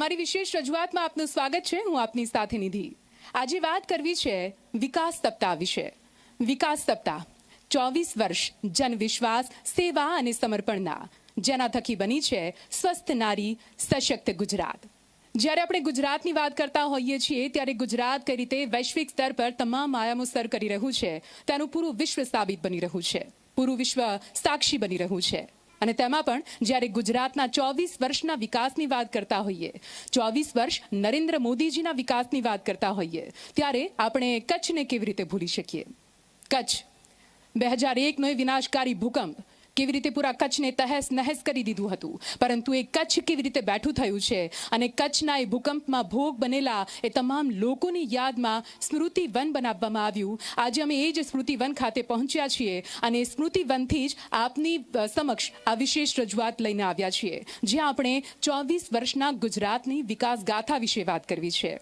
અમારી વિશેષ રજૂઆતમાં આપનું સ્વાગત છે. હું આપની સાથે નિધિ. આજે વાત કરવી છે વિકાસ સપ્તાહ વિશે. વિકાસ સપ્તાહ, ચોવીસ વર્ષ જન વિશ્વાસ સેવા અને સમર્પણના, જેના થકી બની છે સ્વસ્થ નારી, સશક્ત ગુજરાત. જ્યારે આપણે ગુજરાતની વાત કરતા હોઈએ છીએ, ત્યારે ગુજરાત કઈ રીતે વૈશ્વિક સ્તર પર તમામ આયામો સર કરી રહ્યું છે, તેનું પૂરું વિશ્વ સાબિત બની રહ્યું છે. પૂરું વિશ્વ સાક્ષી બની રહ્યું છે. અને તેમાં પણ જ્યારે ગુજરાતના ચોવીસ વર્ષના વિકાસની વાત કરતા હોઈએ, ચોવીસ વર્ષ નરેન્દ્ર મોદીજીના વિકાસની વાત કરતા હોઈએ, ત્યારે આપણે કચ્છને કેવી રીતે ભૂલી શકીએ? કચ્છ, બે હજાર એકનો વિનાશકારી ભૂકંપ કેવી રીતે પૂરા કચ્છને તહેસ, નહેસ કરી દીધું હતું? પરંતુ એ કચ્છ કેવી રીતે બેઠું થયું છે? અને કચ્છના એ ભૂકંપમાં ભોગ બનેલા એ તમામ લોકોની યાદમાં સ્મૃતિ વન બનાવવામાં આવ્યું. આજે અમે એ જ સ્મૃતિ વન ખાતે પહોંચ્યા છીએ અને સ્મૃતિ વનથી જ આપની સમક્ષ આ વિશેષ રજૂઆત લઈને આવ્યા છીએ. જ્યાં આપણે ચોવીસ વર્ષના ગુજરાતની વિકાસ ગાથા વિશે વાત કરવી છે.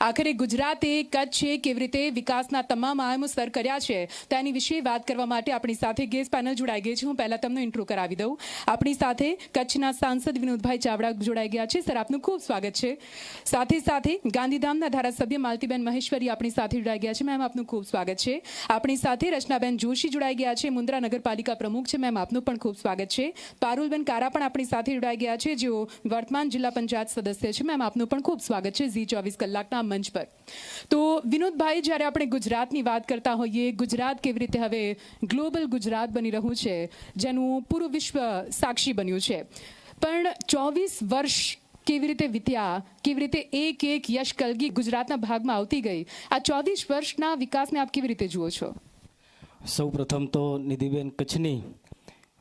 આખરે ગુજરાતે કચ્છે કેવી રીતે વિકાસના તમામ આયામો સર કર્યા છે, તેની વિશે વાત કરવા માટે આપણી સાથે ગેસ પેનલ જોડાઈ ગઈ છે. હું પહેલાં તમને ઇન્ટ્રો કરાવી દઉં. આપણી સાથે કચ્છના સાંસદ વિનોદભાઈ ચાવડા જોડાઈ ગયા છે. સર, આપનું ખૂબ સ્વાગત છે. સાથે સાથે ગાંધીધામના ધારાસભ્ય માલતીબેન મહેશ્વરી આપણી સાથે જોડાઈ ગયા છે. મેમ, આપનું ખૂબ સ્વાગત છે. આપણી સાથે રચનાબેન જોશી જોડાઈ ગયા છે. મુન્દ્રા નગરપાલિકા પ્રમુખ છે. મેમ, આપનું પણ ખૂબ સ્વાગત છે. પારુલબેન કારા પણ આપણી સાથે જોડાઈ ગયા છે. જેઓ વર્તમાન જિલ્લા પંચાયત સદસ્ય છે. મેમ, આપનું પણ ખૂબ સ્વાગત છે. ઝી ચોવીસ કલાકના મંચ પર. તો વિનોદભાઈ, જ્યારે આપણે ગુજરાતની વાત કરતા હોઈએ, ગુજરાત કેવી રીતે હવે ગ્લોબલ ગુજરાત બની રહ્યું છે, જેનું પૂરું વિશ્વ સાક્ષી બન્યું છે. પણ ચોવીસ વર્ષ કેવી રીતે વીત્યા, કેવી રીતે એક એક યશ કલગી ગુજરાતના ભાગમાં આવતી ગઈ, આ ચોવીસ વર્ષના વિકાસને આપ કેવી રીતે જુઓ છો? સૌ પ્રથમ તો નિધિબેન કચ્છની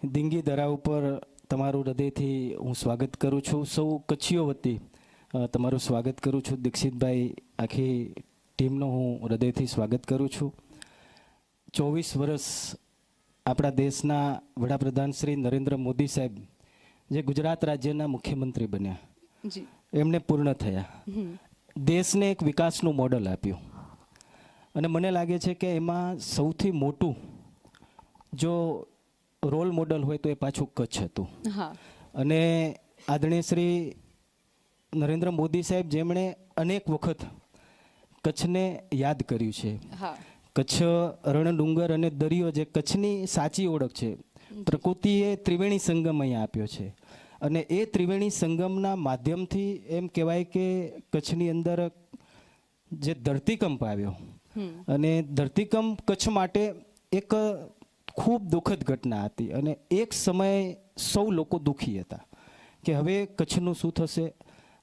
દિંગી દરા ઉપર તમારું હૃદયથી હું સ્વાગત કરું છું. સૌ કચ્છીઓ વતી તમારું સ્વાગત કરું છું. દીક્ષિતભાઈ આખી ટીમનું હું હૃદયથી સ્વાગત કરું છું. ચોવીસ વર્ષ આપણા દેશના વડાપ્રધાન શ્રી નરેન્દ્ર મોદી સાહેબ જે ગુજરાત રાજ્યના મુખ્યમંત્રી બન્યા. એમને પૂર્ણ થયા. દેશને એક વિકાસનું મોડલ આપ્યું. અને મને લાગે છે કે એમાં સૌથી મોટું જો રોલ મોડલ હોય તો એ પાછું કચ્છ હતું. અને આદરણીય શ્રી નરેન્દ્ર મોદી સાહેબ જેમણે અનેક વખત કચ્છને યાદ કર્યું છે. કચ્છ રણ ડુંગર અને દરિયો જે કચ્છની સાચી ઓળખ છે પ્રકૃતિએ ત્રિવેણી સંગમ અહીંયા આપ્યો છે. અને એ ત્રિવેણી સંગમના માધ્યમથી એમ કહેવાય કે કચ્છની અંદર જે ધરતીકંપ આવ્યો અને ધરતીકંપ કચ્છ માટે એક ખૂબ દુઃખદ ઘટના હતી અને એક સમયે સૌ લોકો દુઃખી હતા કે હવે કચ્છનું શું થશે?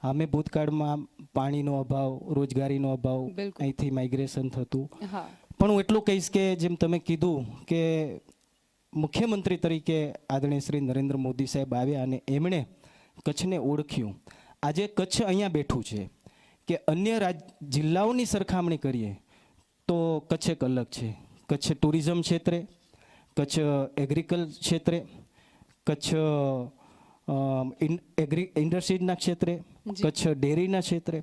અમે ભૂતકાળમાં પાણીનો અભાવ રોજગારીનો અભાવ. અહીંથી માઇગ્રેશન થતું. પણ હું એટલું કહીશ કે જેમ તમે કીધું કે મુખ્યમંત્રી તરીકે આદરણીય શ્રી નરેન્દ્ર મોદી સાહેબ આવ્યા અને એમણે કચ્છને ઓળખ્યું. આજે કચ્છ અહીંયા બેઠું છે કે અન્ય રાજ જિલ્લાઓની સરખામણી કરીએ તો કચ્છ એક અલગ છે. કચ્છ ટુરિઝમ ક્ષેત્રે કચ્છ એગ્રીકલ ક્ષેત્રે કચ્છ એગ્રી ઇન્ડસ્ટ્રીઝના ક્ષેત્રે કચ્છ ડેરીના ક્ષેત્રે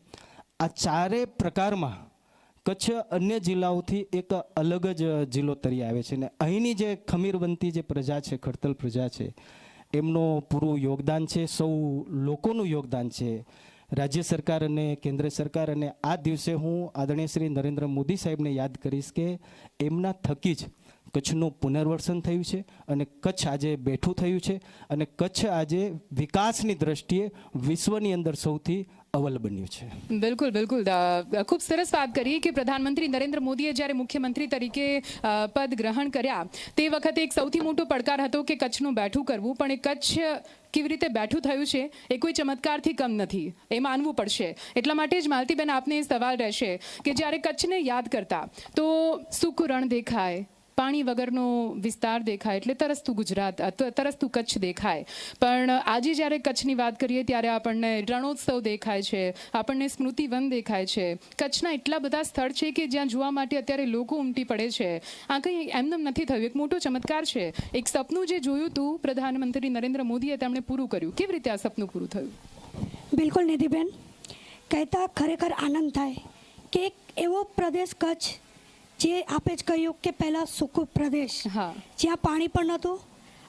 આ ચારે પ્રકારમાં કચ્છ અન્ય જિલ્લાઓથી એક અલગ જ જિલ્લો તરી આવે છે. ને અહીંની જે ખમીરવંતી જે પ્રજા છે ખડતલ પ્રજા છે એમનું પૂરું યોગદાન છે સૌ લોકોનું યોગદાન છે. રાજ્ય સરકાર અને કેન્દ્ર સરકાર અને આ દિવસે હું આદરણીય શ્રી નરેન્દ્ર મોદી સાહેબને યાદ કરીશ કે એમના થકી જ કચ્છનું પુનર્વસન થયું છે અને કચ્છ આજે બેઠું થયું છે અને કચ્છ આજે વિકાસની દ્રષ્ટિએ વિશ્વની અંદર સૌથી અવલ બન્યું છે. બિલકુલ બિલકુલ. ખૂબ સરસ વાત કરી કે પ્રધાનમંત્રી નરેન્દ્ર મોદીએ જ્યારે મુખ્યમંત્રી તરીકે પદ ગ્રહણ કર્યા, તે વખતે એક સૌથી મોટો પડકાર હતો કે કચ્છનું બેઠું કરવું, પણ એ કચ્છ કેવી રીતે બેઠું થયું છે એ કોઈ ચમત્કારથી કમ નથી. એ માનવું પડશે. એટલા માટે જ માલતીબેન આપને એ સવાલ રહેશે કે જ્યારે કચ્છને યાદ કરતા, તો સુખ રણ દેખાય? પાણી વગરનો વિસ્તાર દેખાય એટલે તરસતું ગુજરાત તરસતું કચ્છ દેખાય. પણ આજે જ્યારે કચ્છની વાત કરીએ ત્યારે આપણને રણોત્સવ દેખાય છે, આપણને સ્મૃતિવન દેખાય છે. કચ્છના એટલા બધા સ્થળ છે કે જ્યાં જોવા માટે અત્યારે લોકો ઉમટી પડે છે. આ કંઈ એમનેમ નથી થયું. એક મોટો ચમત્કાર છે. એક સપનું જે જોયું હતું પ્રધાનમંત્રી નરેન્દ્ર મોદીએ તેમણે પૂરું કર્યું. કેવી રીતે આ સપનું પૂરું થયું? બિલકુલ નિધિબેન. કહેતા ખરેખર આનંદ થાય કે એક એવો પ્રદેશ કચ્છ જે આપે જ કહ્યું કે પહેલાં સૂકો પ્રદેશ. જ્યાં પાણી પણ નહોતું.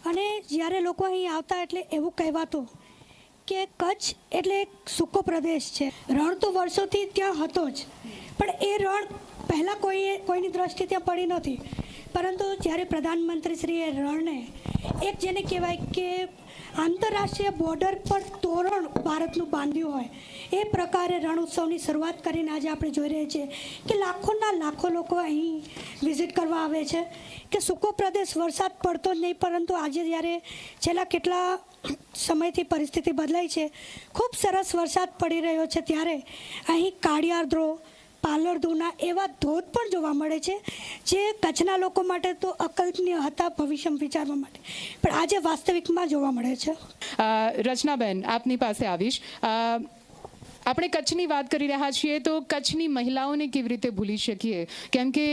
અને જ્યારે લોકો અહીં આવતા એટલે એવું કહેવાતું કે કચ્છ એટલે એક સૂકો પ્રદેશ છે. રણ તો વર્ષોથી ત્યાં હતો જ. પણ એ રણ પહેલાં કોઈએ કોઈની દ્રષ્ટિ ત્યાં પડી નથી પરંતુ જ્યારે પ્રધાનમંત્રીશ્રીએ રણને, એક જેને કહેવાય કે આંતરરાષ્ટ્રીય બોર્ડર પર તોરણ ભારતનું બાંધ્યું હોય, એ પ્રકારે રણ ઉત્સવની શરૂઆત કરીને આજે આપણે જોઈ રહ્યા છીએ કે લાખોના લાખો લોકો અહીં વિઝિટ કરવા આવે છે, કે સૂકો પ્રદેશ વરસાદ પડતો જ નહીં, પરંતુ આજે જ્યારે છેલ્લા કેટલા સમયથી પરિસ્થિતિ બદલાઈ છે, ખૂબ સરસ વરસાદ પડી રહ્યો છે, ત્યારે અહીં કાળિયાદ્રો પાલરધુના એવા ધોધ પણ જોવા મળે છે, જે કચ્છના લોકો માટે તો અકલ્પનીય હતા ભવિષ્ય વિચારવા માટે. પણ આજે વાસ્તવિકમાં જોવા મળે છે. રચનાબેન, આપની પાસે આવીશ. આપણે કચ્છની વાત કરી રહ્યા છીએ તો કચ્છની મહિલાઓને કેવી રીતે ભૂલી શકીએ? કેમ કે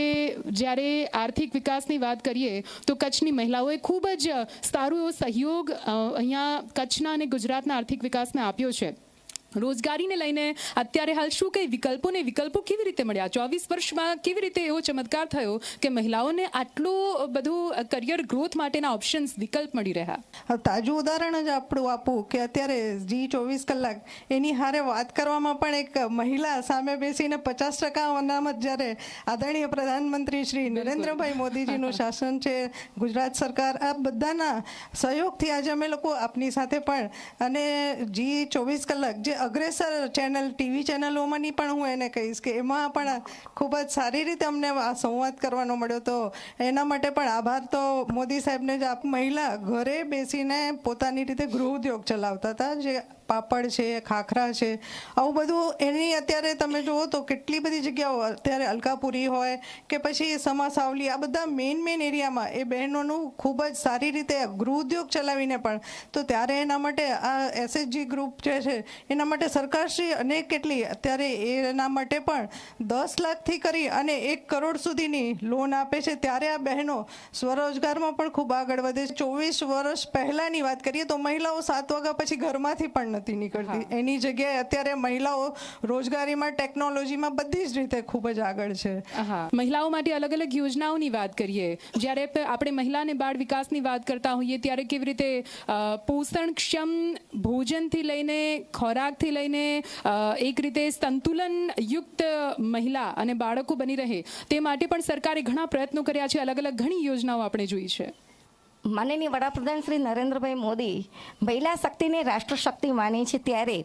જ્યારે આર્થિક વિકાસની વાત કરીએ, તો કચ્છની મહિલાઓએ ખૂબ જ સારો એવો સહયોગ અહીંયા કચ્છના અને ગુજરાતના આર્થિક વિકાસને આપ્યો છે. રોજગારીને લઈને અત્યારે હાલ શું કઈ વિકલ્પો ને વિકલ્પો કેવી રીતે મળ્યા? ચોવીસ વર્ષમાં કેવી રીતે એવો ચમત્કાર થયો કે મહિલાઓને આટલું બધું કરિયર ગ્રોથ માટેના ઓપ્શન્સ વિકલ્પ મળી રહ્યા? તાજું ઉદાહરણ જ આપણું આપું કે અત્યારે જી ચોવીસ કલાક એની હારે વાત કરવામાં પણ એક મહિલા સામે બેસીને પચાસ ટકા અનામત જ્યારે આદરણીય પ્રધાનમંત્રી શ્રી નરેન્દ્રભાઈ મોદીજીનું શાસન છે ગુજરાત સરકાર આ બધાના સહયોગથી આજે અમે લોકો આપની સાથે પણ અને જી ચોવીસ કલાક જે અગ્રેસર ચેનલ, ટીવી ચેનલોમાંની પણ હું એને કહીશ કે એમાં પણ ખૂબ જ સારી રીતે અમને આ સંવાદ કરવાનો મળ્યો. તો એના માટે પણ આભાર. તો મોદી સાહેબને જ આપ મહિલા ઘરે બેસીને પોતાની રીતે ગૃહ ઉદ્યોગ ચલાવતા હતા. જે પાપડ છે, ખાખરા છે, આવું બધું એની અત્યારે તમે જુઓ તો કેટલી બધી જગ્યાઓ અત્યારે અલકાપુરી હોય કે પછી સમાસાવલી, આ બધા મેઇન મેઇન એરિયામાં એ બહેનોનું ખૂબ જ સારી રીતે ગૃહ ઉદ્યોગ ચલાવીને પણ તો ત્યારે એના માટે આ એસએચજી ગ્રુપ જે છે, એના માટે સરકારશ્રી અનેક કેટલી? અત્યારે એના માટે પણ દસ લાખથી કરી અને એક કરોડ સુધીની લોન આપે છે. ત્યારે આ બહેનો સ્વરોજગારમાં પણ ખૂબ આગળ વધે છે. ચોવીસ વર્ષ પહેલાંની વાત કરીએ તો મહિલાઓ સાત વાગ્યા પછી ઘરમાંથી પણ નથી નીકળતી. એની જગ્યાએ અત્યારે મહિલાઓ રોજગારીમાં ટેકનોલોજીમાં બધી જ રીતે ખૂબ જ આગળ છે. હા. મહિલાઓ માટે અલગ અલગ યોજનાઓની વાત કરીએ. જ્યારે આપણે મહિલા અને બાળ વિકાસની વાત કરતા હોઈએ ત્યારે કેવી રીતે અ, પોષણક્ષમ ભોજનથી લઈને ખોરાકથી લઈને એક રીતે સંતુલન યુક્ત મહિલા અને બાળકો બની રહે તે માટે પણ સરકારે ઘણા પ્રયત્નો કર્યા છે. અલગ અલગ ઘણી યોજનાઓ આપણે જોઈ છે. માનનીય વડાપ્રધાન શ્રી નરેન્દ્રભાઈ મોદી મહિલા શક્તિને રાષ્ટ્ર શક્તિ માની છે ત્યારે.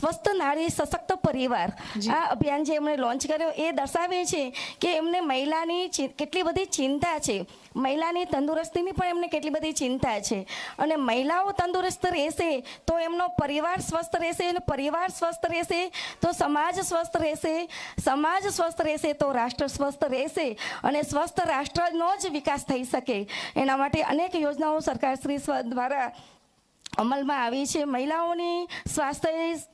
સ્વસ્થ નારી સશક્ત પરિવાર આ અભિયાન જે એમણે લોન્ચ કર્યો એ દર્શાવે છે કે એમને મહિલાની કેટલી બધી ચિંતા છે. મહિલાની તંદુરસ્તીની પણ એમને કેટલી બધી ચિંતા છે. અને મહિલાઓ તંદુરસ્ત રહેશે તો એમનો પરિવાર સ્વસ્થ રહેશે અને પરિવાર સ્વસ્થ રહેશે તો સમાજ સ્વસ્થ રહેશે. સમાજ સ્વસ્થ રહેશે તો રાષ્ટ્ર સ્વસ્થ રહેશે અને સ્વસ્થ રાષ્ટ્રનો જ વિકાસ થઈ શકે. એના માટે અનેક યોજનાઓ સરકાર શ્રી સ્વ- દ્વારા અમલમાં આવી છે. મહિલાઓની સ્વાસ્થ્ય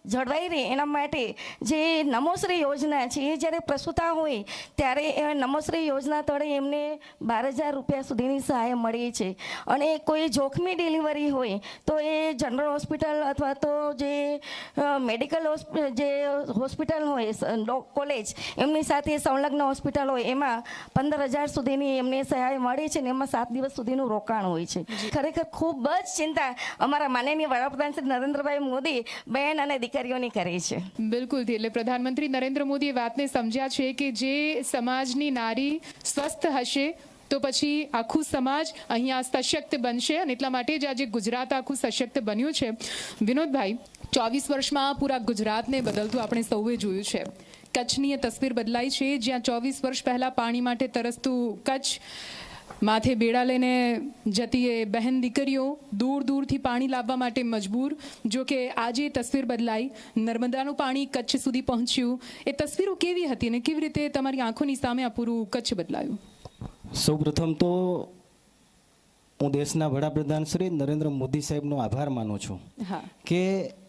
જળવાઈ રહે એના માટે જે નમોશ્રી યોજના છે એ જ્યારે પ્રસૂતા હોય ત્યારે એ નમોશ્રી યોજના તળે એમને બાર હજાર રૂપિયા સુધીની સહાય મળી છે. અને કોઈ જોખમી ડિલિવરી હોય તો એ જનરલ હોસ્પિટલ અથવા તો જે મેડિકલ જે હોસ્પિટલ હોય કોલેજ એમની સાથે સંલગ્ન હોસ્પિટલ હોય એમાં પંદર હજાર સુધીની એમને સહાય મળે છે ને એમાં સાત દિવસ સુધીનું રોકાણ હોય છે. ખરેખર ખૂબ જ ચિંતા અમારા માનનીય વડાપ્રધાન શ્રી નરેન્દ્રભાઈ મોદી બહેન અને દીકરીઓની કરે છે. બિલકુલથી, એટલે પ્રધાનમંત્રી નરેન્દ્ર મોદીએ વાતને સમજ્યા છે કે જે સમાજની નારી સ્વસ્થ હશે, તો પછી આખું સમાજ અહીંયા સશક્ત બનશે અને એટલા માટે જ આજે ગુજરાત આખું સશક્ત બન્યું છે. વિનોદભાઈ, ચોવીસ વર્ષમાં પૂરા ગુજરાતને બદલતું આપણે સૌએ જોયું છે. કચ્છની તસવીર બદલાઈ છે, જ્યાં ચોવીસ વર્ષ પહેલાં પાણી માટે તરસતું કચ્છ માથે બેડા લઈને જતી એ બહેન દીકરીઓ દૂર દૂરથી પાણી લાવવા માટે મજબૂર. જો કે આજે તસવીર બદલાઈ. નર્મદાનું પાણી કચ્છ સુધી પહોંચ્યું. એ તસવીરો કેવી હતી અને કેવી રીતે તમારી આંખોની સામે આ પૂરું કચ્છ બદલાયું? સૌપ્રથમ તો હું દેશના વડાપ્રધાન શ્રી નરેન્દ્ર મોદી સાહેબનો આભાર માનું છું કે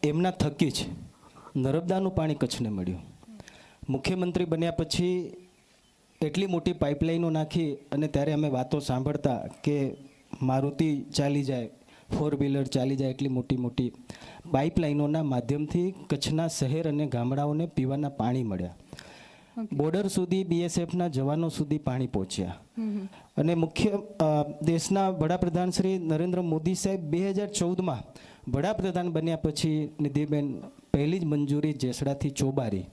એમના થકી જ નર્મદાનું પાણી કચ્છને મળ્યું. મુખ્યમંત્રી બન્યા પછી એટલી મોટી પાઇપલાઇનો નાખી અને ત્યારે અમે વાતો સાંભળતા કે મારુતિ ચાલી જાય ફોર વ્હીલર ચાલી જાય એટલી મોટી મોટી. પાઇપલાઇનોના માધ્યમથી કચ્છના શહેર અને ગામડાઓને પીવાના પાણી મળ્યા. બોર્ડર સુધી બીએસએફના જવાનો સુધી પાણી પહોંચ્યા. અને મુખ્ય દેશના વડાપ્રધાન શ્રી નરેન્દ્ર મોદી સાહેબ બે હજાર ચૌદમાં વડાપ્રધાન બન્યા પછી નિધિબેન પહેલી જ મંજૂરી જેસડાથી ચોબારી.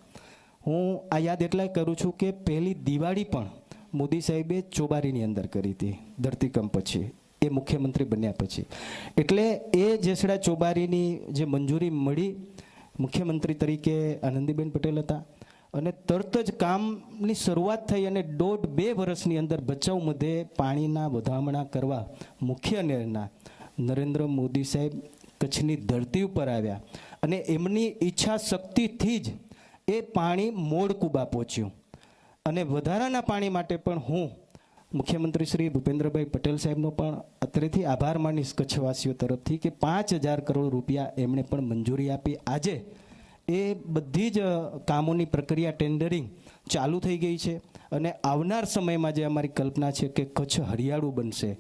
હું આ યાદ એટલા કરું છું કે પહેલી દિવાળી પણ મોદી સાહેબે ચોબારીની અંદર કરી હતી, ધરતીકંપ પછી. એ મુખ્યમંત્રી બન્યા પછી. એટલે એ જેસડા ચોબારીની જે મંજૂરી મળી, મુખ્યમંત્રી તરીકે આનંદીબેન પટેલ હતા અને તરત જ કામની શરૂઆત થઈ અને દોઢ બે વર્ષની અંદર બચાવ મધ્યે પાણીના વધામણા કરવા મુખ્ય નિર્ણય નરેન્દ્ર મોદી સાહેબ કચ્છની ધરતી ઉપર આવ્યા. અને એમની ઈચ્છા શક્તિથી જ એ પાણી મોડકુબા પહોંચ્યું. અને વધારાના પાણી માટે પણ હું મુખ્યમંત્રી શ્રી ભૂપેન્દ્રભાઈ પટેલ સાહેબનો પણ અત્રેથી આભાર માનીશ કચ્છવાસીઓ તરફથી કે પાંચ હજાર કરોડ રૂપિયા એમણે પણ મંજૂરી આપી. આજે એ બધી જ કામોની પ્રક્રિયા ટેન્ડરિંગ ચાલુ થઈ ગઈ છે. અને આવનાર સમયમાં જે અમારી કલ્પના છે કે કચ્છ હરિયાળું બનશે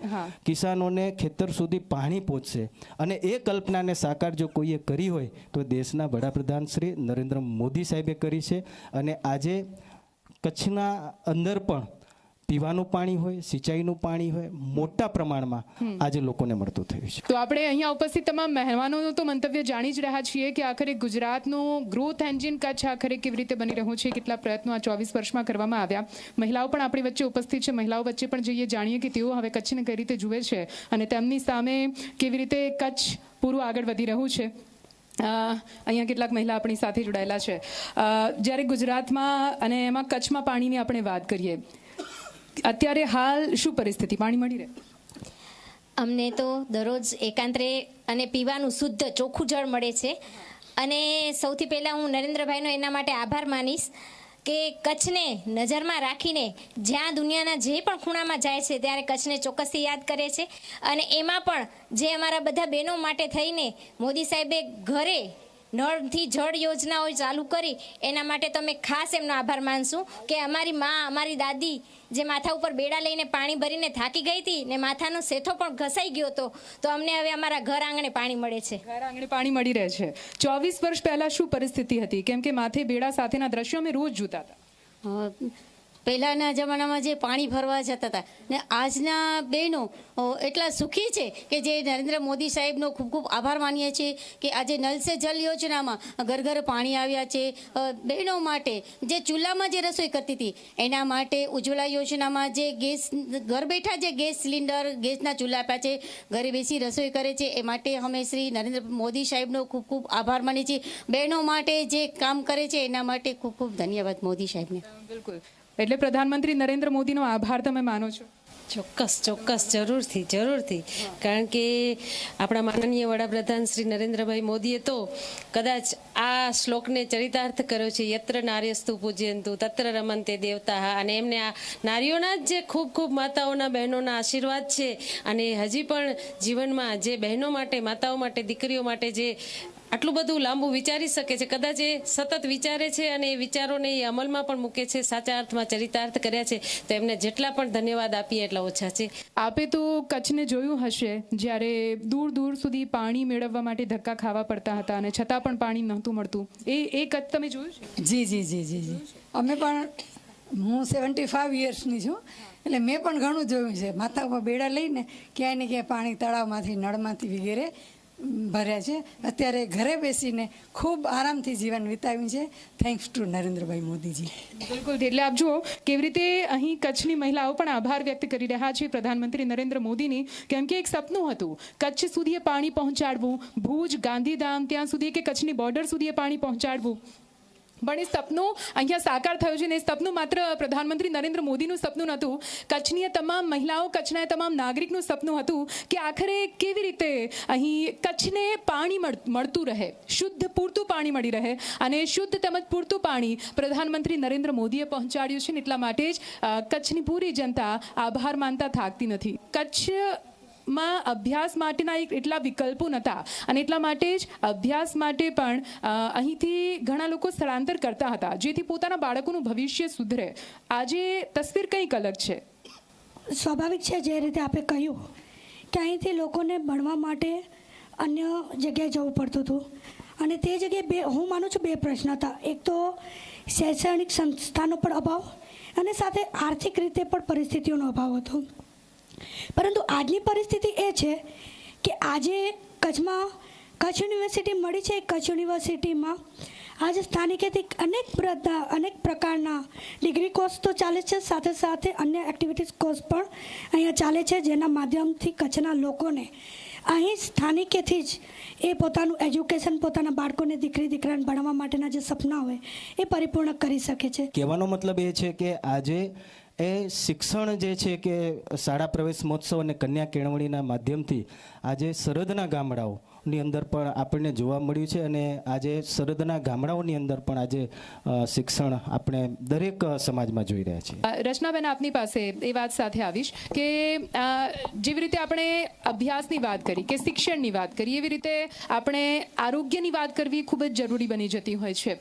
કિસાનોને ખેતર સુધી પાણી પહોંચશે. અને એ કલ્પનાને સાકાર જો કોઈએ કરી હોય તો દેશના વડાપ્રધાન શ્રી નરેન્દ્ર મોદી સાહેબે કરી છે. અને આજે કચ્છના અંદર પણ પીવાનું પાણી હોય સિંચાઈનું પાણી હોય મોટા પ્રમાણમાં આજે લોકોને મળતું થયું છે. તો આપણે અહીંયા ઉપસ્થિત તમામ મહેમાનોનું તો મંતવ્ય જાણી જ રહ્યા છીએ કે આખરે ગુજરાતનું ગ્રોથ એન્જિન કચ્છ આખરે કેવી રીતે બની રહ્યું છે કેટલા પ્રયત્નો આ ચોવીસ વર્ષમાં કરવામાં આવ્યા. મહિલાઓ પણ આપણી વચ્ચે ઉપસ્થિત છે મહિલાઓ વચ્ચે પણ જઈએ જાણીએ કે તેઓ હવે કચ્છને કઈ રીતે જુએ છે અને તેમની સામે કેવી રીતે કચ્છ પૂરું આગળ વધી રહ્યું છે. અહીંયા કેટલાક મહિલા આપણી સાથે જોડાયેલા છે. જ્યારે ગુજરાતમાં અને એમાં કચ્છમાં પાણીની આપણે વાત કરીએ અત્યારે હાલ શું પરિસ્થિતિ? પાણી મળી રહે? અમને તો દરરોજ એકાંતરે અને પીવાનું શુદ્ધ ચોખ્ખું જળ મળે છે. અને સૌથી પહેલાં હું નરેન્દ્રભાઈનો એના માટે આભાર માનીશ કે કચ્છને નજરમાં રાખીને જ્યાં દુનિયાના જે પણ ખૂણામાં જાય છે ત્યારે કચ્છને ચોક્કસથી યાદ કરે છે. અને એમાં પણ જે અમારા બધા બહેનો માટે થઈને મોદી સાહેબે ઘરે નળથી જળ યોજનાઓ ચાલુ કરી એના માટે તો અમે ખાસ એમનો આભાર માનશું કે અમારી મા અમારી દાદી જે માથા ઉપર બેડા લઈને પાણી ભરીને થાકી ગઈ હતી ને માથાનો સેથો પણ ઘસાઈ ગયો હતો તો અમને હવે અમારા ઘર આંગણે પાણી મળે છે. ઘર આંગણે પાણી મળી રહે છે. ચોવીસ વર્ષ પહેલા શું પરિસ્થિતિ હતી? કેમ કે માથે બેડા સાથેના દ્રશ્યો અમે રોજ જોતા હતા. પહેલાંના જમાનામાં જે પાણી ભરવા જતા હતા, ને આજના બહેનો એટલા સુખી છે કે જે નરેન્દ્ર મોદી સાહેબનો ખૂબ ખૂબ આભાર માનીએ છીએ કે આજે નલ સે જલ યોજનામાં ઘર ઘર પાણી આવ્યા છે. બહેનો માટે જે ચૂલામાં જે રસોઈ કરતી હતી, એના માટે ઉજ્જવલા યોજનામાં જે ગેસ, ઘર બેઠા જે ગેસ સિલિન્ડર, ગેસના ચૂલા આપ્યા છે, ઘરે બેસી રસોઈ કરે છે, એ માટે અમે શ્રી નરેન્દ્ર મોદી સાહેબનો ખૂબ ખૂબ આભાર માનીએ છીએ. બહેનો માટે જે કામ કરે છે, એના માટે ખૂબ ખૂબ ધન્યવાદ મોદી સાહેબને. બિલકુલ. એટલે પ્રધાનમંત્રી નરેન્દ્ર મોદીનો આભાર તમે માનો છો? ચોક્કસ ચોક્કસ, જરૂરથી જરૂરથી. કારણ કે આપણા માનનીય વડાપ્રધાન શ્રી નરેન્દ્રભાઈ મોદીએ તો કદાચ આ શ્લોકને ચરિતાર્થ કર્યો છે, યત્ર નાર્યસ્તુ પૂજયંતુ, તત્ર રમંતે દેવતા, અને એમને આ નારીઓના જ જે ખૂબ ખૂબ માતાઓના બહેનોના આશીર્વાદ છે, અને હજી પણ જીવનમાં જે બહેનો માટે, માતાઓ માટે, દીકરીઓ માટે જે આટલું બધું લાંબુ વિચારી શકે છે. કદાચ એ સતત વિચારે છે અને એ વિચારોને એ અમલમાં પણ મૂકે છે સાચા અર્થમાં ચરિતાર્થ કર્યા છે તો એમને જેટલા પણ ધન્યવાદ આપીએ એટલા ઓછા છે. આપે તો કચ્છને જોયું હશે જ્યારે દૂર દૂર સુધી પાણી મેળવવા માટે ધક્કા ખાવા પડતા હતા અને છતાં પણ પાણી નહોતું મળતું. એ એ કચ્છ તમે જોયું છે? જી જી જી જી જી. અમે પણ હું સેવન્ટી ફાઇવ યર્સની છું એટલે મેં પણ ઘણું જોયું છે. માથા ઉપર બેડા લઈને ક્યાંય ને ક્યાંય પાણી તળાવમાંથી નળમાંથી વગેરે ભર્યા છે. અત્યારે ઘરે બેસીને ખૂબ આરામથી જીવન વિતાવ્યું છે. Thanks to Narendrabhai Modiji. બિલકુલ એટલે આપ જુઓ, કેવી રીતે અહીં કચ્છની મહિલાઓ પણ આભાર વ્યક્ત કરી રહ્યા છે. પ્રધાનમંત્રી નરેન્દ્ર મોદીની કેમ કે એક સપનું હતું, કચ્છ સુધી પાણી પહોંચાડવું, ભુજ, ગાંધીધામ, ત્યાં સુધી કે કચ્છની બોર્ડર સુધી પાણી પહોંચાડવું. પણ એ સપનું અહીંયા સાકાર થયું છે ને એ સપનું માત્ર પ્રધાનમંત્રી નરેન્દ્ર મોદીનું સપનું નહોતું. કચ્છની તમામ મહિલાઓ, કચ્છના તમામ નાગરિકનું સપનું હતું કે આખરે કેવી રીતે અહીં કચ્છને પાણી મળ- મળતું રહે. શુદ્ધ, પૂરતું પાણી મળી રહે અને શુદ્ધ તેમજ પૂરતું પાણી પ્રધાનમંત્રી નરેન્દ્ર મોદીએ પહોંચાડ્યું છે ને એટલા માટે જ કચ્છની પૂરી જનતા આભાર માનતા થાકતી નથી. કચ્છ માં અભ્યાસ માટેના એક એટલા વિકલ્પો નહોતા અને એટલા માટે જ અભ્યાસ માટે પણ અહીંથી ઘણા લોકો સ્થળાંતર કરતા હતા, જેથી પોતાના બાળકોનું ભવિષ્ય સુધરે. આજે તસવીર કંઈક અલગ છે. સ્વાભાવિક છે જે રીતે આપણે કહ્યું કે અહીંથી લોકોને ભણવા માટે અન્ય જગ્યાએ જવું પડતું હતું. અને તે જગ્યાએ બે, હું માનું છું બે પ્રશ્ન હતા. એક તો શૈક્ષણિક સંસ્થાનો પણ અભાવ અને સાથે આર્થિક રીતે પણ પરિસ્થિતિઓનો અભાવ હતો. પરંતુ આજની પરિસ્થિતિ એ છે કે આજે કચ્છમાં કચ્છ યુનિવર્સિટી મળી છે. કચ્છ યુનિવર્સિટીમાં આજે સ્થાનિકેથી અનેક અનેક પ્રકારના ડિગ્રી કોર્સ તો ચાલે છે. સાથે સાથે અન્ય એક્ટિવિટીઝ કોર્સ પણ અહીંયા ચાલે છે, જેના માધ્યમથી કચ્છના લોકોને અહીં સ્થાનિકેથી જ એ પોતાનું એજ્યુકેશન, પોતાના બાળકોને દીકરી, દીકરાને ભણવા માટેના જે સપના હોય એ પરિપૂર્ણ કરી શકે છે. કહેવાનો મતલબ એ છે કે આજે એ શિક્ષણ જે છે કે શાળા પ્રવેશ મહોત્સવ અને કન્યા કેળવણીના માધ્યમથી આજે સરહદના ગામડાઓની અંદર પણ આપણને જોવા મળ્યું છે અને આજે સરહદના ગામડાઓની અંદર પણ આજે શિક્ષણ આપણે દરેક સમાજમાં જોઈ રહ્યા છીએ. રચનાબેન, આપની પાસે એ વાત સાથે આવીશ કે જેવી રીતે આપણે અભ્યાસની વાત કરી કે શિક્ષણની વાત કરી, એવી રીતે આપણે આરોગ્યની વાત કરવી ખૂબ જ જરૂરી બની જતી હોય છે.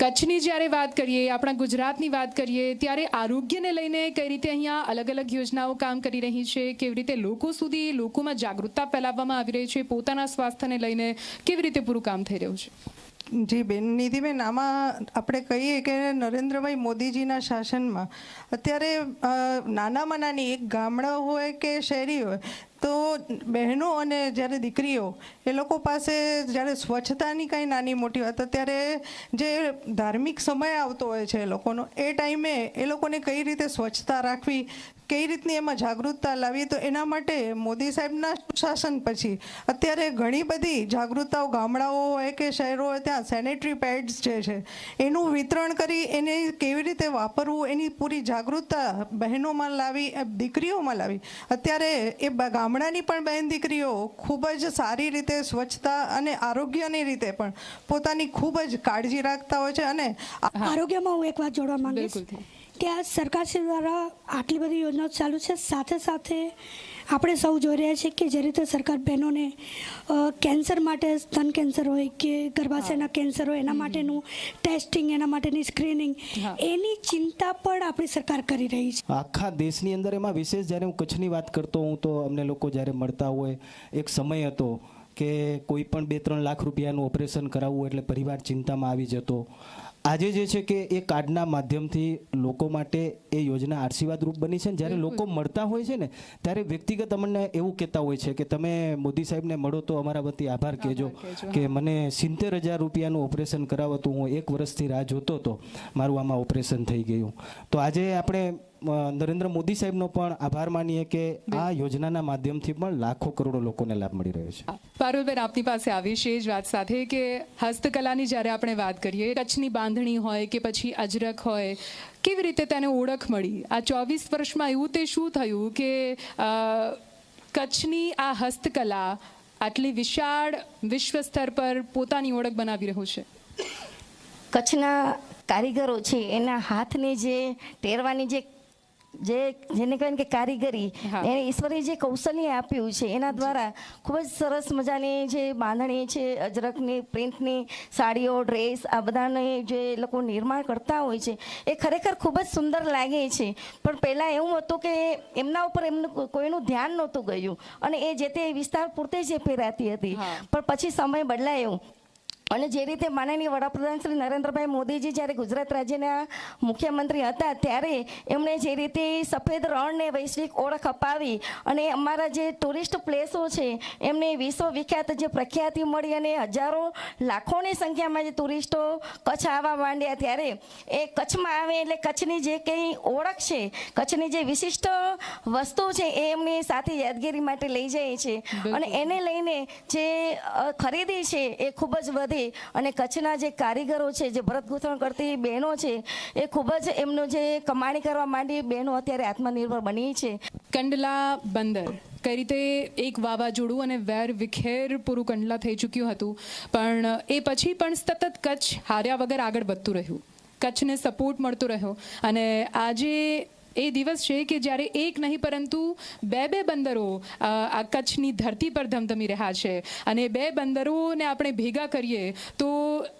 કચ્છની જ્યારે વાત કરીએ, આપણા ગુજરાતની વાત કરીએ, ત્યારે આરોગ્યને લઈને કઈ રીતે અહીંયા અલગ અલગ યોજનાઓ કામ કરી રહી છે, કેવી રીતે લોકો સુધી લોકોમાં જાગૃતતા ફેલાવવામાં આવી રહી છે, પોતાના સ્વાસ્થ્યને લઈને કેવી રીતે પૂરું કામ થઈ રહ્યું છે? જી બેન નિધિબેન આમાં આપણે કહીએ કે નરેન્દ્રભાઈ મોદીજીના શાસનમાં અત્યારે નાનામાં નાની એક ગામડા હોય કે શહેરી હોય, તો બહેનો અને જ્યારે દીકરીઓ, એ લોકો પાસે જ્યારે સ્વચ્છતાની કાંઈ નાની મોટી વાત ત્યારે જે ધાર્મિક સમય આવતો હોય છે એ લોકોનો, એ ટાઈમે એ લોકોને કઈ રીતે સ્વચ્છતા રાખવી કઈ રીતની એમાં જાગૃતતા લાવી તો એના માટે મોદી સાહેબના સુશાસન પછી અત્યારે ઘણી બધી જાગૃતતાઓ ગામડાઓ હોય કે શહેરો હોય ત્યાં સેનેટરી પેડ્સ જે છે એનું વિતરણ કરી એને કેવી રીતે વાપરવું એની પૂરી જાગૃતતા બહેનોમાં લાવી દીકરીઓમાં લાવી. અત્યારે એ બ- ગામડાની પણ બહેન દીકરીઓ ખૂબ જ સારી રીતે સ્વચ્છતા અને આરોગ્યની રીતે પણ પોતાની ખૂબ જ કાળજી રાખતા હોય છે અને આરોગ્યમાં હું એક વાત જોડવા માંગીશ. બિલકુલ. કે આ સરકારશ્રી દ્વારા આટલી બધી યોજનાઓ ચાલુ છે? સાથે સાથે આપણે સૌ જોઈ રહ્યા છીએ કે જે રીતે સરકાર બહેનોને કેન્સર માટે સ્તન કેન્સર હોય કે ગર્ભાશયના કેન્સર હોય એના માટેનું ટેસ્ટિંગ એના માટેની સ્ક્રીનિંગ એની ચિંતા પણ આપણી સરકાર કરી રહી છે. આખા દેશની અંદર એમાં વિશેષ જ્યારે હું કચ્છની વાત કરતો હું તો અમને લોકો જ્યારે મળતા હોય એક સમય હતો કે કોઈ પણ બે ત્રણ લાખ રૂપિયાનું ઓપરેશન કરાવવું એટલે પરિવાર ચિંતામાં આવી જતો. આજે જે છે કે એ કાર્ડના માધ્યમથી લોકો માટે એ યોજના આશીર્વાદ રૂપ બની છે ને જ્યારે લોકો મળતા હોય છે ને ત્યારે વ્યક્તિગત અમને એવું કહેતા હોય છે કે તમે મોદી સાહેબને મળો તો અમારા વતી આભાર કહેજો કે મને સિત્તેર હજાર રૂપિયાનું ઓપરેશન કરાવતું હું એક વર્ષથી રાહ જોતો હતો મારું આમાં ઓપરેશન થઈ ગયું. તો આજે આપણે નરેન્દ્ર મોદી સાહેબનો પણ આભાર માનીએ કે આ યોજનાના માધ્યમથી પણ લાખો કરોડો લોકોને લાભ મળી રહ્યો છે. પારુલબેન આપની પાસે આવીશ એ જ વાત સાથે કે હસ્તકલાની જ્યારે આપણે વાત કરીએ કચ્છની બાંધણી હોય કે પછી અજરક હોય કેવી રીતે તેને ઓળખ મળી? આ ચોવીસ વર્ષમાં એવું તે શું થયું કે કચ્છની આ હસ્તકલા આટલી વિશાળ વિશ્વ સ્તર પર પોતાની ઓળખ બનાવી રહ્યું છે? કચ્છના કારીગરો છે એના હાથની જે ટેરવાની જે જે જેને ને કે કારીગરી. એને ઈશ્વરે જે કૌશલ્ય આપ્યું છે એના દ્વારા ખૂબ જ સરસ મજાની જે બાંધણી છે અજરકની પ્રિન્ટની સાડીઓ ડ્રેસ આ બધાને જે લોકો નિર્માણ કરતા હોય છે એ ખરેખર ખૂબ જ સુંદર લાગે છે. પણ પહેલાં એવું હતું કે એમના ઉપર એમનું કોઈનું ધ્યાન નહોતું ગયું. અને એ જે તે વિસ્તાર પૂરતે જ પહેરાતી હતી. પણ પછી સમય બદલાયો. અને જે રીતે માનનીય વડાપ્રધાન શ્રી નરેન્દ્રભાઈ મોદીજી જ્યારે ગુજરાત રાજ્યના મુખ્યમંત્રી હતા ત્યારે એમણે જે રીતે સફેદ રણને વૈશ્વિક ઓળખ અપાવી અને અમારા જે ટુરિસ્ટ પ્લેસો છે એમને વિશ્વવિખ્યાત જે પ્રખ્યાતિ મળી અને હજારો લાખોની સંખ્યામાં જે ટુરિસ્ટો કચ્છ આવવા માંડ્યા ત્યારે એ કચ્છમાં આવે એટલે કચ્છની જે કંઈ ઓળખ છે કચ્છની જે વિશિષ્ટ વસ્તુ છે એ એમની સાથે યાદગીરી માટે લઈ જાય છે. અને એને લઈને જે ખરીદી છે એ ખૂબ જ વધી અને કચ્છના જે કારીગરો છે, જે ભરત કરતી બહેનો છે, એ ખૂબ જ એમનું જે કમાણી કરવા માંડી બહેનો અત્યારે આત્મનિર્ભર બની છે. કંડલા બંદર. કઈ રીતે એક વાવાઝોડું અને વેર વિખેર પૂરું કંડલા થઈ ચૂક્યું હતું, પણ એ પછી પણ સતત કચ્છ હાર્યા વગર આગળ વધતું રહ્યું. કચ્છને સપોર્ટ મળતો રહ્યો અને આજે એ દિવસ છે કે જ્યારે એક નહીં પરંતુ બે બે બંદરો આ કચ્છની ધરતી પર ધમધમી રહ્યા છે. અને બે બંદરોને આપણે ભેગા કરીએ તો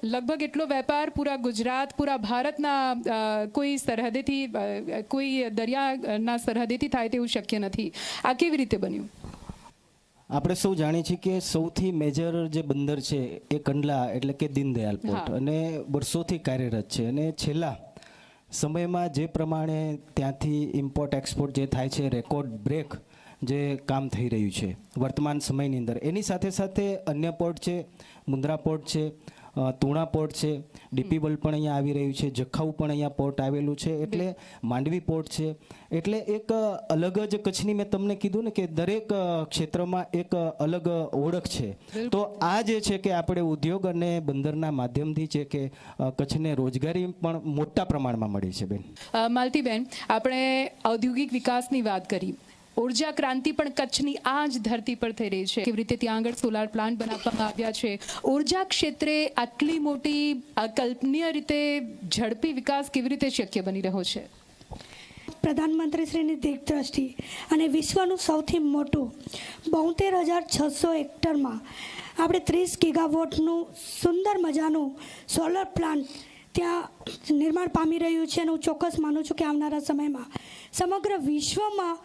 લગભગ એટલો વેપાર પૂરા ગુજરાત પૂરા ભારતના કોઈ સરહદેથી કોઈ દરિયાના સરહદેથી થાય તેવું શક્ય નથી. આ કેવી રીતે બન્યું? આપણે સૌ જાણીએ છીએ કે સૌથી મેજર જે બંદર છે એ કંડલા એટલે કે દીનદયાલ પોર્ટ. અને વર્ષોથી કાર્યરત છે. અને છેલ્લા સમયમાં જે પ્રમાણે ત્યાંથી ઇમ્પોર્ટ એક્સપોર્ટ જે થાય છે રેકોર્ડ બ્રેક જે કામ થઈ રહ્યું છે, વર્તમાન સમયની અંદર. એની સાથે સાથે અન્ય પોર્ટ છે, મુન્દ્રા પોર્ટ છે તુણા પોર્ટ છે ડીપીબલ પણ અહીંયા આવી રહ્યું છે જખાઉ પણ અહીંયા પોર્ટ આવેલું છે એટલે માંડવી પોર્ટ છે. એટલે એક અલગ જ કચ્છની મેં તમને કીધું ને કે દરેક ક્ષેત્રમાં એક અલગ ઓળખ છે. તો આ જે છે કે આપણે ઉદ્યોગ અને બંદરના માધ્યમથી છે કે કચ્છને રોજગારી પણ મોટા પ્રમાણમાં મળી છે બેન. માલતીબેન આપણે ઔદ્યોગિક વિકાસની વાત કરી. ઊર્જા ક્રાંતિ પણ કચ્છની આ જ ધરતી પર થઈ રહી છે. કેવી રીતે ત્યાં આગળ સોલાર પ્લાન્ટ બનાવવામાં આવ્યા છે? ઊર્જા ક્ષેત્રે આટલી મોટી અકલ્પનીય રીતે ઝડપી વિકાસ કેવી રીતે શક્ય બની રહ્યો છે? પ્રધાનમંત્રીશ્રીની દિગ્દ્રષ્ટિ અને વિશ્વનું સૌથી મોટું બોતેર હજાર છસો હેક્ટરમાં આપણે ત્રીસ ગીગાવોટનું સુંદર મજાનું સોલર પ્લાન્ટ ત્યાં નિર્માણ પામી રહ્યું છે અને હું ચોક્કસ માનું છું કે આવનારા સમયમાં સમગ્ર વિશ્વમાં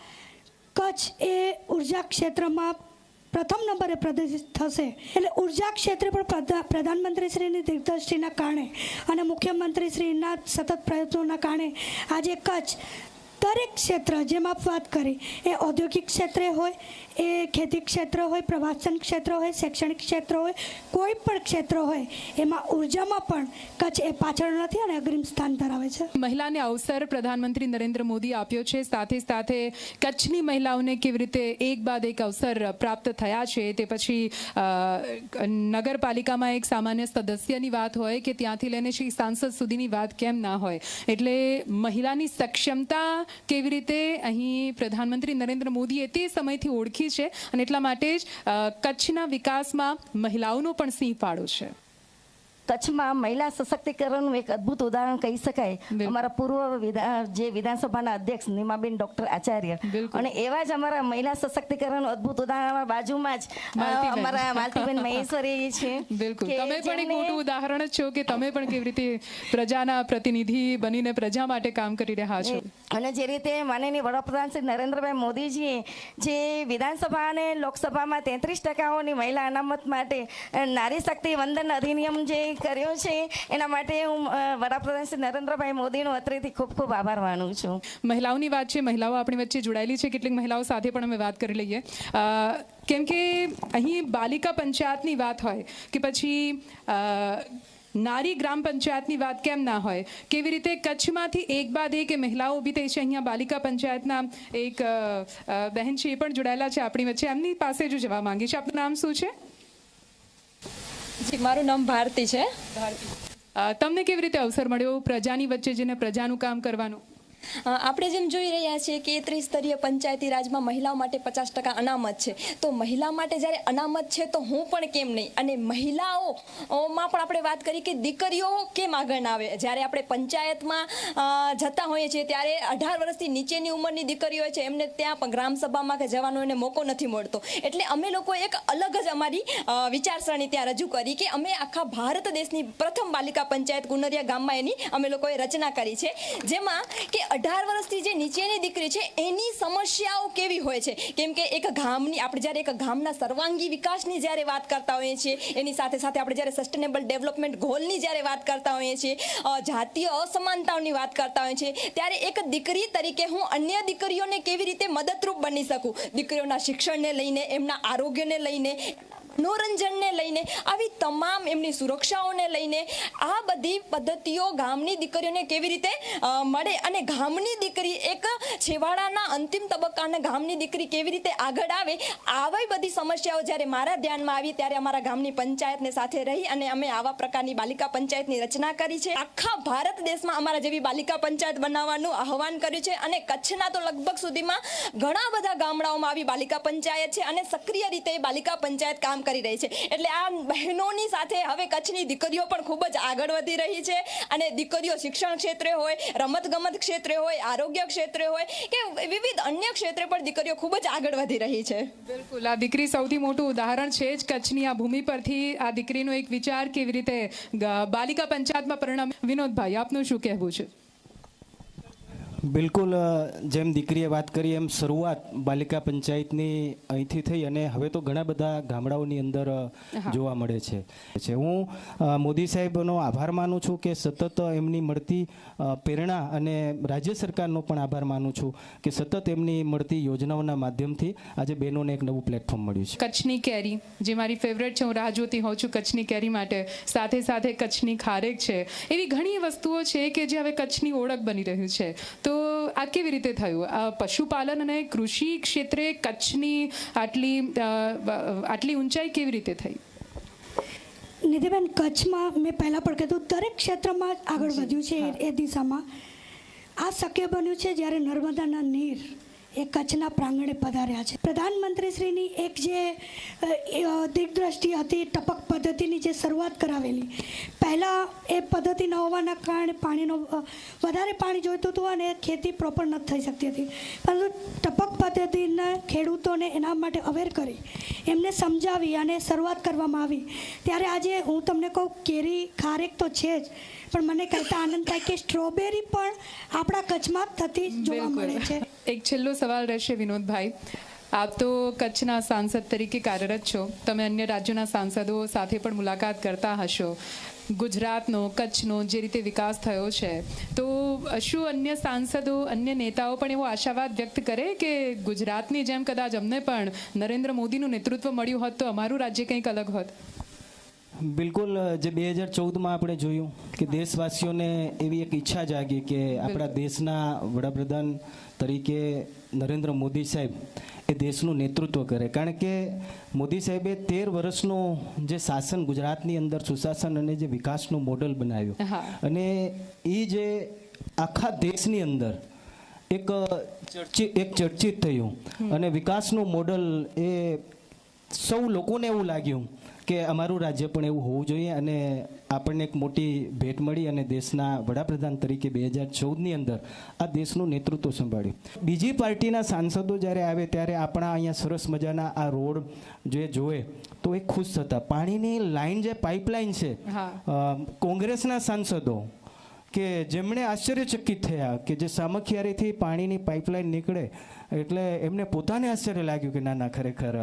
કચ્છ એ ઊર્જા ક્ષેત્રમાં પ્રથમ નંબરે પ્રદર્શિત થશે. એટલે ઊર્જા ક્ષેત્રે પણ પ્રધા- પ્રધાનમંત્રીશ્રીની દિગ્દર્શિના કારણે અને મુખ્યમંત્રીશ્રીના સતત પ્રયત્નોના કારણે આજે કચ્છ દરેક ક્ષેત્ર, જેમ વાત કરી, એ ઔદ્યોગિક ક્ષેત્રે હોય એ ખેતી ક્ષેત્ર હોય, પ્રવાસન ક્ષેત્ર હોય, શૈક્ષણિક ક્ષેત્ર હોય, કોઈ પણ ક્ષેત્ર હોય, એમાં ઉર્જામાં પણ કચ્છ એ પાછળ નથી અને અગ્રિમ સ્થાન ધરાવે છે. મહિલાને અવસર પ્રધાનમંત્રી નરેન્દ્ર મોદી આપ્યો છે. સાથે સાથે કચ્છની મહિલાઓને કેવી રીતે એક બાદ એક અવસર પ્રાપ્ત થયા છે તે પછી નગરપાલિકામાં એક સામાન્ય સદસ્યની વાત હોય કે ત્યાંથી લઈને શ્રી સાંસદ સુધીની વાત કેમ ના હોય. એટલે મહિલાની સક્ષમતા કેવી રીતે અહીં પ્રધાનમંત્રી નરેન્દ્ર મોદીએ તે સમયથી ઓળખી છે અને એટલા માટે જ કચ્છના વિકાસમાં મહિલાઓનો પણ સિંહ ફાળો છે. કચ્છમાં મહિલા સશક્તિકરણનું એક અદ્ભુત ઉદાહરણ કહી શકાય. અમારા પૂર્વ વિધા- જે વિધાનસભાના અધ્યક્ષ નીમાબેન ડોક્ટર આચાર્ય. અને એવા જ અમારા મહિલા સશક્તિકરણનું અદ્ભુત ઉદાહરણ અમારા બાજુમાં જ અમારા માલતીબેન મહેશ્વરી છે બિલકુલ. તમે પણ એક મોટું ઉદાહરણ જ છો કે તમે પણ કેવી રીતે પ્રજાના પ્રતિનિધિ બનીને પ્રજા માટે કામ કરી રહ્યા છો? અને જે રીતે માનનીય વડાપ્રધાન શ્રી નરેન્દ્રભાઈ મોદીજીએ જે વિધાનસભા અને લોકસભામાં તેત્રીસ ટકાઓની મહિલા અનામત માટે નારી શક્તિ વંદન અધિનિયમ જે કર્યો છે. એના માટે હું વડાપ્રધાન શ્રી નરેન્દ્રભાઈ મોદીનો અત્રેથી ખૂબ ખૂબ આભાર માનું છું. મહિલાઓની વાત છે, મહિલાઓ આપણી વચ્ચે જોડાયેલી છે. કેટલીક મહિલાઓ સાથે પણ અમે વાત કરી લઈએ. કેમ કે અહીં બાલિકા પંચાયતની વાત હોય કે પછી નારી ગ્રામ પંચાયતની વાત કેમ ના હોય? કેવી રીતે કચ્છમાંથી એક બાદ એક મહિલાઓ ઊભી થઈ છે? અહીંયા બાલિકા પંચાયતના એક બહેન છે એ પણ જોડાયેલા છે આપણી વચ્ચે. એમની પાસે જ જવા માંગી છે આપનું નામ શું છે? મારું નામ ભારતી છે. તમને કેવી રીતે અવસર મળ્યો પ્રજાની વચ્ચે જઈને પ્રજાનું કામ કરવાનું? આપણે જેમ જોઈ રહ્યા છીએ કે ત્રિસ્તરીય પંચાયતી રાજમાં મહિલાઓ માટે પચાસ ટકા અનામત છે. તો મહિલા માટે જ્યારે અનામત છે તો હું પણ કેમ નહીં? અને મહિલાઓમાં પણ આપણે વાત કરી કે દીકરીઓ કેમ આગળ આવે? જ્યારે આપણે પંચાયતમાં જતા હોઈએ છીએ ત્યારે અઢાર વર્ષથી નીચેની ઉંમરની દીકરીઓ છે, એમને ત્યાં પણ ગ્રામ સભામાં કે જવાનો એને મોકો નથી મળતો. એટલે અમે લોકો એક અલગ જ અમારી વિચારસરણી ત્યાં રજૂ કરી કે અમે આખા ભારત દેશની પ્રથમ બાલિકા પંચાયત ગુનરિયા ગામમાં એની અમે લોકોએ રચના કરી છે. જેમાં કે અઢાર વર્ષથી જે નીચેની દીકરી છે, એની સમસ્યાઓ કેવી હોય છે? કેમ કે એક ગામની, આપણે જ્યારે એક ગામના સર્વાંગી વિકાસની જ્યારે વાત કરતા હોઈએ છીએ, એની સાથે સાથે આપણે જ્યારે સસ્ટેનેબલ ડેવલપમેન્ટ ગોલની જ્યારે વાત કરતા હોઈએ છીએ જાતીય અસમાનતાઓની વાત કરતા હોઈએ છીએ, ત્યારે એક દીકરી તરીકે હું અન્ય દીકરીઓને કેવી રીતે મદદરૂપ બની શકું? દીકરીઓના શિક્ષણને લઈને, એમના આરોગ્યને લઈને મનોરંજનને લઈને, આવી તમામ એમની સુરક્ષાઓને લઈને આ બધી પદ્ધતિઓ ગામની દીકરીઓને કેવી રીતે મળે અને ગામની દીકરી એક છેવાડાના અંતિમ તબક્કાના ગામની દીકરી કેવી રીતે આગળ આવે, આવી બધી સમસ્યાઓ જ્યારે મારા ધ્યાનમાં આવી ત્યારે અમારા ગામની પંચાયતને સાથે રહી અને અમે આવા પ્રકારની બાલિકા પંચાયતની રચના કરી છે. આખા ભારત દેશમાં અમારા જેવી બાલિકા પંચાયત બનાવવાનું આહવાન કર્યું છે અને કચ્છના તો લગભગ સુધીમાં ઘણા બધા ગામડાઓમાં આવી બાલિકા પંચાયત છે અને સક્રિય રીતે બાલિકા પંચાયત કામ કરી રહી છે. એટલે આ બહેનોની સાથે હવે કચ્છની દીકરીઓ પણ ખૂબ જ આગળ વધી રહી છે અને દીકરીઓ શિક્ષણ ક્ષેત્રે હોય, રમતગમત ક્ષેત્રે હોય, આરોગ્ય ક્ષેત્રે હોય કે વિવિધ અન્ય ક્ષેત્રે પણ દીકરીઓ ખૂબ જ આગળ વધી રહી છે. બિલકુલ. આ દીકરી સૌથી મોટું ઉદાહરણ છે જ કચ્છની આ ભૂમિ પરથી આ દીકરીનો એક વિચાર કેવી રીતે બાલિકા પંચાયતમાં પરિણામ વિનોદભાઈ, આપનું શું કહેવું છે? બિલકુલ જેમ દીકરીએ વાત કરી એમ શરૂઆત બાલિકા પંચાયતની અહીંથી થઈ અને હવે તો ઘણા બધા ગામડાઓની અંદર જોવા મળે છે. હું મોદી સાહેબનો આભાર માનું છું કે સતત એમની મળતી પ્રેરણા અને રાજ્ય સરકારનો પણ આભાર માનું છું કે સતત એમની મળતી યોજનાઓના માધ્યમથી આજે બહેનોને એક નવું પ્લેટફોર્મ મળ્યું છે. કચ્છની કેરી જે મારી ફેવરેટ છે હું રાહ જોતી હોઉં છું કચ્છની કેરી માટે. સાથે સાથે કચ્છની ખારેક છે. એવી ઘણી વસ્તુઓ છે કે જે હવે કચ્છની ઓળખ બની રહ્યું છે. તો આ કેવી રીતે થયું? આ પશુપાલન અને કૃષિ ક્ષેત્રે કચ્છની આટલી આટલી ઊંચાઈ કેવી રીતે થઈ? નિધિબેન કચ્છમાં મેં પહેલાં પણ કીધું દરેક ક્ષેત્રમાં આગળ વધ્યું છે એ દિશામાં. આ શક્ય બન્યું છે જ્યારે નર્મદાના નીર એ કચ્છના પ્રાંગણે પધાર્યા છે. પ્રધાનમંત્રીશ્રીની એક જે દિગ્દ્રષ્ટિ હતી ટપક પદ્ધતિની જે શરૂઆત કરાવેલી. પહેલાં એ પદ્ધતિ ન હોવાના કારણે પાણીનો વધારે પાણી જોઈતું હતું અને ખેતી પ્રોપર નથી થઈ શકતી હતી. પરંતુ ટપક પદ્ધતિના ખેડૂતોને એના માટે અવેર કરી એમને સમજાવી અને શરૂઆત કરવામાં આવી. ત્યારે આજે હું તમને કહું કેરી ખારેક તો છે જ પણ મને કહેતા આનંદ થાય કે સ્ટ્રોબેરી પણ આપણા કચ્છમાં થતી જોવા મળે છે. એક છેલ્લો સવાલ રહેશે વિનોદભાઈ. આપ તો કચ્છના સાંસદ તરીકે કાર્યરત છો. તમે અન્ય રાજ્યોના સાંસદો સાથે પણ મુલાકાત કરતા હશો. ગુજરાતનો કચ્છનો જે રીતે વિકાસ થયો છે. તો શું અન્ય સાંસદો અન્ય નેતાઓ પણ એવો આશાવાદ વ્યક્ત કરે કે ગુજરાતની જેમ કદાચ અમને પણ નરેન્દ્ર મોદીનું નેતૃત્વ મળ્યું હોત તો અમારું રાજ્ય કંઈક અલગ હોત? બિલકુલ જે બે હજાર ચૌદમાં આપણે જોયું કે દેશવાસીઓને એવી એક ઈચ્છા જાગી કે આપણા દેશના વડાપ્રધાન તરીકે નરેન્દ્ર મોદી સાહેબ એ દેશનું નેતૃત્વ કરે. કારણ કે મોદી સાહેબે તેર વર્ષનું જે શાસન ગુજરાતની અંદર સુશાસન અને જે વિકાસનું મોડલ બનાવ્યું. અને એ જે આખા દેશની અંદર એક ચર્ચિત એક ચર્ચિત થયું. અને વિકાસનું મોડલ એ સૌ લોકોને એવું લાગ્યું કે અમારું રાજ્ય પણ એવું હોવું જોઈએ અને આપણને એક મોટી ભેટ મળી અને દેશના વડાપ્રધાન તરીકે બે હજાર ચૌદની અંદર આ દેશનું નેતૃત્વ સંભાળ્યું. બીજી પાર્ટીના સાંસદો જ્યારે આવે ત્યારે આપણા અહીંયા સરસ મજાના આ રોડ જે જોવે તો એ ખુશ થતા. પાણીની લાઈન જે પાઇપલાઇન છે કોંગ્રેસના સાંસદો કે જેમણે આશ્ચર્યચકિત થયા કે જે સામખિયારીથી પાણીની પાઇપલાઇન નીકળે એટલે એમને પોતાને આશ્ચર્ય લાગ્યું કે ના ના ખરેખર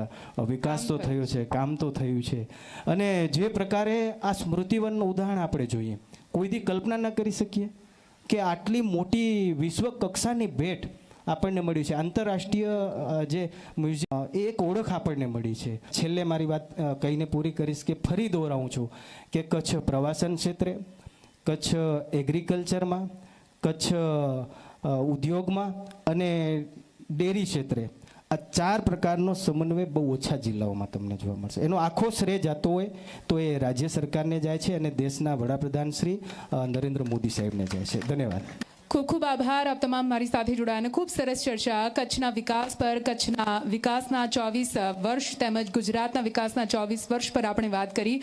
વિકાસ તો થયો છે કામ તો થયું છે. અને જે પ્રકારે આ સ્મૃતિવનનું ઉદાહરણ આપણે જોઈએ કોઈ દી કલ્પના ન કરી શકીએ કે આટલી મોટી વિશ્વ કક્ષાની ભેટ આપણને મળ્યું છે. આંતરરાષ્ટ્રીય જે મ્યુઝિયમ એ એક ઓળખ આપણને મળી છે. છેલ્લે મારી વાત કહીને પૂરી કરીશ કે ફરી દોહરાવું છું કે કચ્છ પ્રવાસન ક્ષેત્રે કચ્છ એગ્રીકલ્ચરમાં કચ્છ ઉદ્યોગમાં અને ડેરી ક્ષેત્રે આ ચાર પ્રકારનો સમન્વય બહુ ઓછા જિલ્લાઓમાં તમને જોવા મળશે. એનો આખો શ્રેય જતો હોય તો એ રાજ્ય સરકારને જાય છે અને દેશના વડાપ્રધાન શ્રી નરેન્દ્ર મોદી સાહેબને જાય છે. ધન્યવાદ. ખૂબ ખૂબ આભાર. આપ તમામ મારી સાથે જોડાયા ખૂબ સરસ ચર્ચા. કચ્છના વિકાસ પર, કચ્છના વિકાસના ચોવીસ વર્ષ તેમજ ગુજરાતના વિકાસના ચોવીસ વર્ષ પર આપણે વાત કરી.